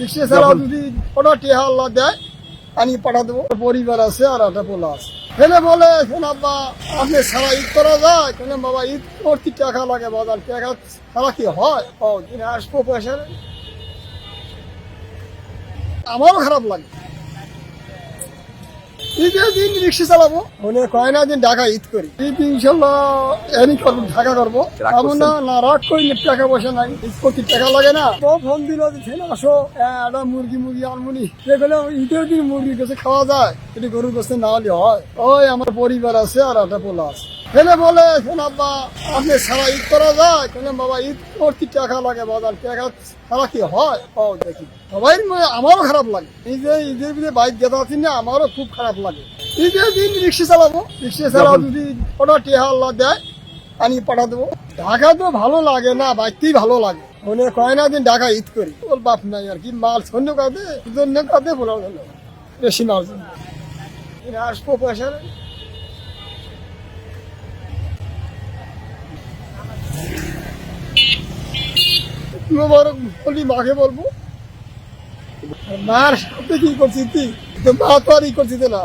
রিক্সা ছাড়াও যদি টেহা আল্লাহ দেয় আমি পাঠা দেবো। পরিবার আছে আর একটা পোলা আছে। ফেলে বলে এখন আব্বা আপনি সারা ঈদ করা যায়? কেন বাবা ঈদ করতে টাকা লাগে বাজার। টাকা ছাড়া কি হয়? ও দিনে আসব পয়সা আমারও খারাপ লাগে। ঈদের দিন রিক্সা চালাবো। মনে কয় না দিন ঢাকা ঈদ করি। ঈদ ইনশাল্লাহ এনি করব ঢাকা করব। এমন না না রাগ করি টাকা পয়সা নাই। ঈদ করতে টাকা লাগে না। তো ফোন দিল যে ছেলে আসো। একটা মুরগি মুরগি আনমুনি। দেখলে ঈদের দিন মুরগি কাছে খাওয়া যায়। এটি গরুর কাছে না হলে হয়। ওই আমার পরিবার আছে আর একটা পোলা আছে। ফেলে বলে শোন আব্বা আপনি সারা ঈদ করা যায়? কেন বাবা ঈদ করতে টাকা লাগে বাজার টাকা ছাড়া কি হয়? ও দেখি। সবাই আমারও খারাপ লাগে। এই যে ঈদের দিনে বাইক যেতে পারছি না আমারও খুব খারাপ লাগে। ঈদের দিন রিক্সা চালাবো রিক্সা যখন- যদি ওটা টেহা আল্লাহ দেয় আমি পাঠা দেবো। ঢাকা তো ভালো লাগে না বাইকতেই ভালো লাগে। মনে কয় না দিন ঢাকা ঈদ করি। ওর বাপ নাই আর কি মাল সৈন্য কাঁদে জন্য কাঁদে বলা গেল বেশি মাল আসব পয়সা মোবারক বলি, মাকে বলব। মার সাথে কি করছিস তুই? মা তো আর ই করছিস না।